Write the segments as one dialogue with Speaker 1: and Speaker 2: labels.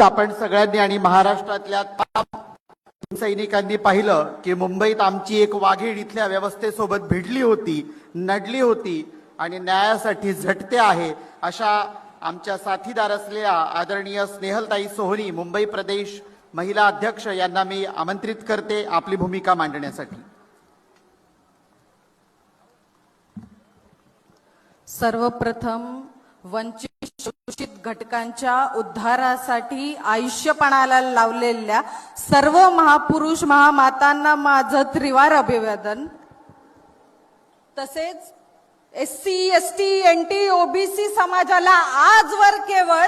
Speaker 1: आपण सगळ्यांनी आणि महाराष्ट्रातल्या सैनिकांनी पाहिलं की मुंबईत आमची एक वाघीण इथल्या व्यवस्थेसोबत भिडली होती नडली होती आणि न्यायासाठी झटते आहे अशा आमच्या साथीदार असलेल्या आदरणीय स्नेहलताई सोहनी मुंबई प्रदेश महिला अध्यक्ष यांना मी आमंत्रित करते आपली भूमिका मांडण्यासाठी.
Speaker 2: सर्वप्रथम वंचित शोषित घटकांच्या उद्धारासाठी आयुष्यपणाला लावलेल्या सर्व महापुरुष महामातांना माझं त्रिवार अभिवादन. तसेच S C S T N T OBC समाजाला आजवर केवळ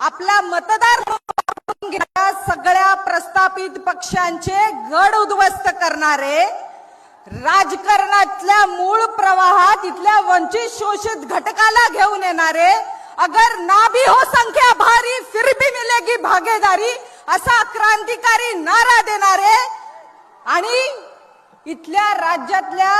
Speaker 2: आपला मतदार सगळ्या प्रस्थापित पक्षांचे गड उद्ध्वस्त करणारे राजकारणातल्या मूळ प्रवाहात इथल्या वंचित शोषित घटकाला घेऊन येणारे अगर ना भी हो संख्या भारी फिर भी मिलेगी भागीदारी। असा क्रांतिकारी नारा देणारे आणि इथल्या राज्यातल्या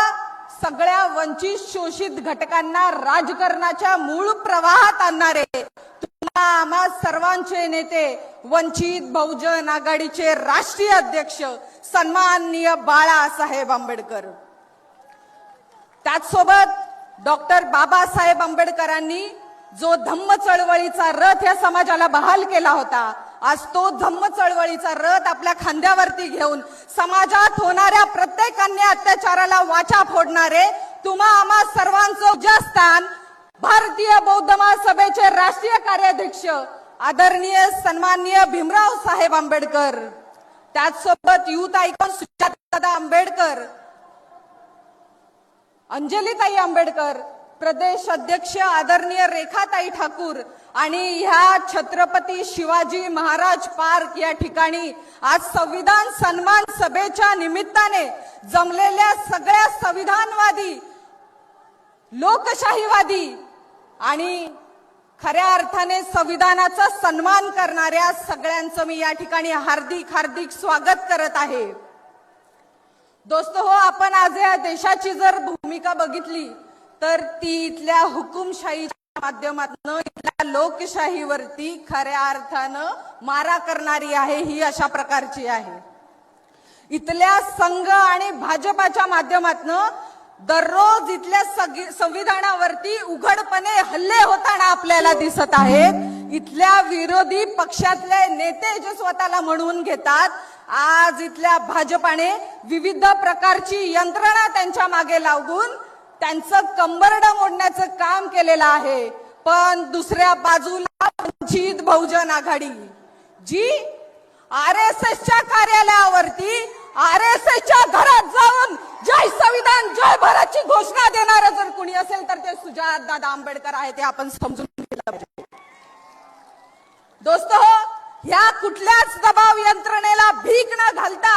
Speaker 2: सगळ्या वंचित शोषित घटकांना राजकारणाच्या मूळ प्रवाहात आणणारे तुम्हाला आम्हा सर्वांचे नेते वंचित बहुजन आघाडीचे राष्ट्रीय अध्यक्ष सन्माननीय बाळासाहेब आंबेडकर. त्याचसोबत डॉक्टर बाबासाहेब आंबेडकरांनी जो धम्म चळवळीचा रथ या समाजाला बहाल केला होता आज तो धम्म चळवळीचा रथ आपल्या खांद्यावरती घेऊन समाजात होणाऱ्या प्रत्येक अन्य अत्याचाराला वाचा फोडणारे तुम्हा आम्हा सर्वांचं उज्ज्वल स्थान भारतीय बौद्ध महासभेचे राष्ट्रीय कार्याध्यक्ष आदरणीय सन्माननीय भीमराव साहेब आंबेडकर. त्याचसोबत युथ आयकॉन सुजाता आंबेडकर अंजलीताई आंबेडकर प्रदेश अध्यक्ष आदरणीय रेखाताई ठाकूर आणि ह्या छत्रपती शिवाजी महाराज पार्क या ठिकाणी आज संविधान सन्मान सभेच्या निमित्ताने जमलेल्या सगळ्या संविधानवादी लोकशाहीवादी आणि खऱ्या अर्थाने संविधानाचा सन्मान करणाऱ्या सगळ्यांचं मी या ठिकाणी हार्दिक हार्दिक स्वागत करत आहे. दोस्त हो आपण आज या देशाची जर भूमिका बघितली तर ती इथल्या हुकुमशाहीच्या माध्यमातून इथल्या लोकशाहीवरती खऱ्या अर्थानं मारा करणारी आहे ही अशा प्रकारची आहे. इथल्या संघ आणि भाजपाच्या माध्यमातनं दररोज इथल्या संविधानावरती उघडपणे हल्ले होताना आपल्याला दिसत आहेत. इथल्या विरोधी पक्षातले नेते जे स्वतःला म्हणून घेतात आज इथल्या भाजपाने विविध प्रकारची यंत्रणा त्यांच्या मागे लावून त्यांचं कंबरड मोडण्याचं काम केलेलं आहे. पण दुसऱ्या बाजूला वंचित बहुजन आघाडी. जी आर एस एसच्या कार्यालयावरती आर एस एसच्या घरात जाऊन जय संविधान जय भारतची घोषणा देणार जर कुणी असेल तर ते सुजात दादा आंबेडकर आहेत हे आपण समजून घेतलं पाहिजे. दोस्त हो ह्या कुठल्याच दबाव यंत्रणेला भीक न घालता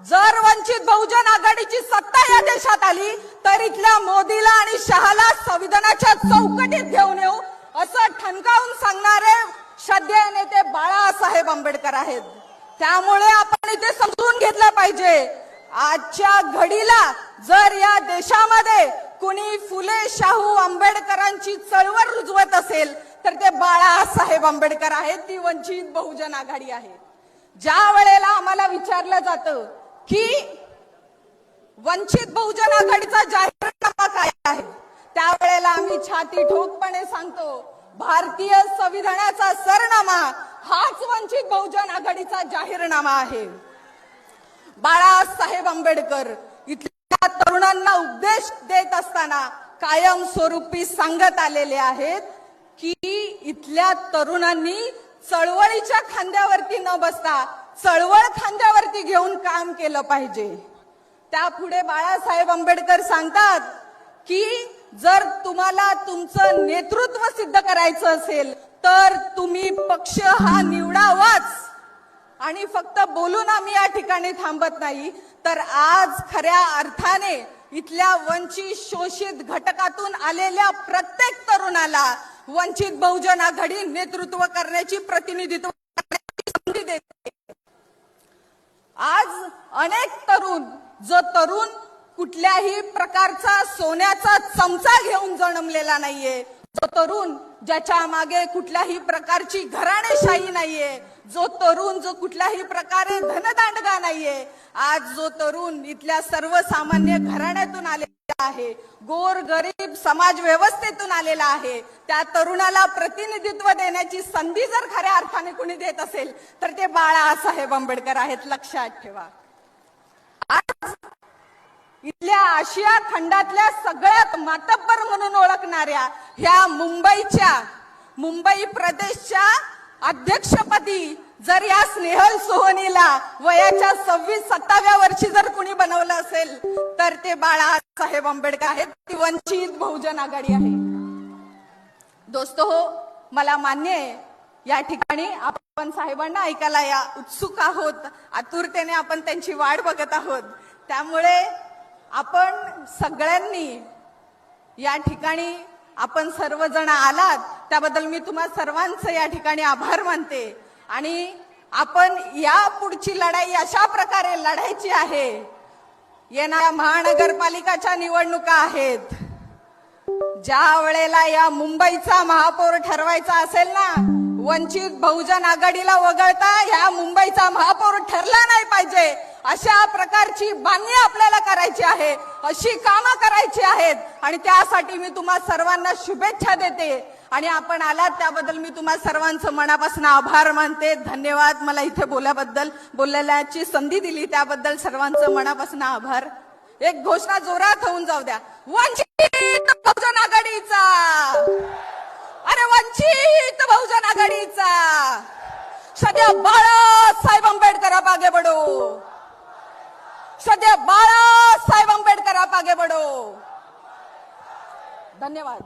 Speaker 2: जर वंचित बहुजन आघाडीची सत्ता या देशात आली तर मोदीला आणि शहाला संविधानाच्या चौकटीत घेऊन येऊ असं ठणकावून सांगणारे श्रद्धेय नेते बाळासाहेब आंबेडकर आहेत. त्यामुळे आपण इथे समजून घेतलं पाहिजे आजच्या घडीला जर या देशामध्ये कुणी फुले शाहू आंबेडकरांची चळवळ रुजवत असेल तर ते बाळासाहेब आंबेडकर आहेत ती वंचित बहुजन आघाडी आहे. ज्या वेळेला आम्हाला विचारलं जातं की वंचित बहुजन आघाडीचा जाहीरनामा काय आहे? त्यावेळेला आम्ही छाती ठोकपणे सांगतो भारतीय संविधानाचा सरनामा हाच वंचित बहुजन आघाडीचा जाहीरनामा आहे. बाळासाहेब आंबेडकर इथल्या तरुणांना उपदेश देत असताना कायम स्वरूपी सांगत आलेले आहेत की इथल्या तरुणांनी चळवळीच्या खांद्यावरती न बसता चळवळ खांद्यावरती घेऊन काम केलं पाहिजे. त्यापुढे बाळासाहेब आंबेडकर सांगतात की जर तुम्हाला तुमचं नेतृत्व सिद्ध करायचं असेल तर तुम्ही पक्ष हा निवडावाच. आणि फक्त बोलून आम्ही या ठिकाणी थांबत नाही तर आज खऱ्या अर्थाने इथल्या वंचित शोषित घटकातून आलेल्या प्रत्येक तरुणाला वंचित बहुजन आघाडी नेतृत्व करण्याची प्रतिनिधित्व करण्याची संधी देते. आज अनेक तरुण जो तरुण कुठल्याही प्रकारचा सोन्याचा चमचा घेऊन जन्मलेला नाहीये जो तरुण ज्याच्या मागे कुठल्याही प्रकारची घराणेशाही नाहीये जो तरुण जो कुठल्याही प्रकारे धनदांडगा नाहीये आज जो तरुण इथल्या सर्वसामान्य घराण्यातून आलेला आहे गोर गरीब समाज व्यवस्थेतून आलेला आहे त्या तरुणाला प्रतिनिधित्व देण्याची संधी जर खऱ्या अर्थाने कुणी देत असेल तर ते बाळासाहेब आंबेडकर आहेत. लक्षात ठेवा. आज इथल्या आशिया खंडातल्या सगळ्यात मातब्बर म्हणून ओळखणाऱ्या ह्या मुंबईच्या मुंबई प्रदेशच्या अध्यक्षपदी जर या स्नेहल सोहनीला वयाच्या सव्वीस सत्ताव्या वर्षी जर कुणी बनवलं असेल तर ते बाळासाहेब आंबेडकर आहेत. ती वंचित बहुजन आघाडी आहे. दोस्त हो मला मान्य आहे या ठिकाणी आपण आपण साहेबांना ऐकायला या. उत्सुक आहोत. आतुरतेने आपण त्यांची वाट बघत आहोत. त्यामुळे आपण सगळ्यांनी या ठिकाणी आपण सर्वजण आलात त्याबद्दल मी तुम्हा सर्वांचं या ठिकाणी आभार मानते. आणि आपण या पुढची लढाई अशा प्रकारे लढायची आहे. येणाऱ्या महानगरपालिकाच्या निवडणुका आहेत. ज्या वेळेला या मुंबईचा महापौर ठरवायचा असेल ना वंचित बहुजन आघाडीला वगळता या मुंबईचा महापौर ठरला नाही पाहिजे. अशा प्रकारची बांधणी आपल्याला करायची आहे. अशी कामं करायची आहेत. आणि त्यासाठी मी तुम्हा सर्वांना शुभेच्छा देते. आणि आपण आलात त्याबद्दल मी तुम्हा सर्वांचं मनापासून आभार मानते. धन्यवाद मला इथे बोलल्याबद्दल. बोलण्याची संधी दिली त्याबद्दल सर्वांचं मनापासून आभार. एक घोषणा जोरात होऊन जाऊ द्या. वंचित बहुजन आघाडीचा! अरे वंचित बहुजन आघाडीचा. सध्या बाळासाहेब आंबेडकर आप आगे बढो सध्या बाळासाहेब आंबेडकर आप आगे बढो धन्यवाद.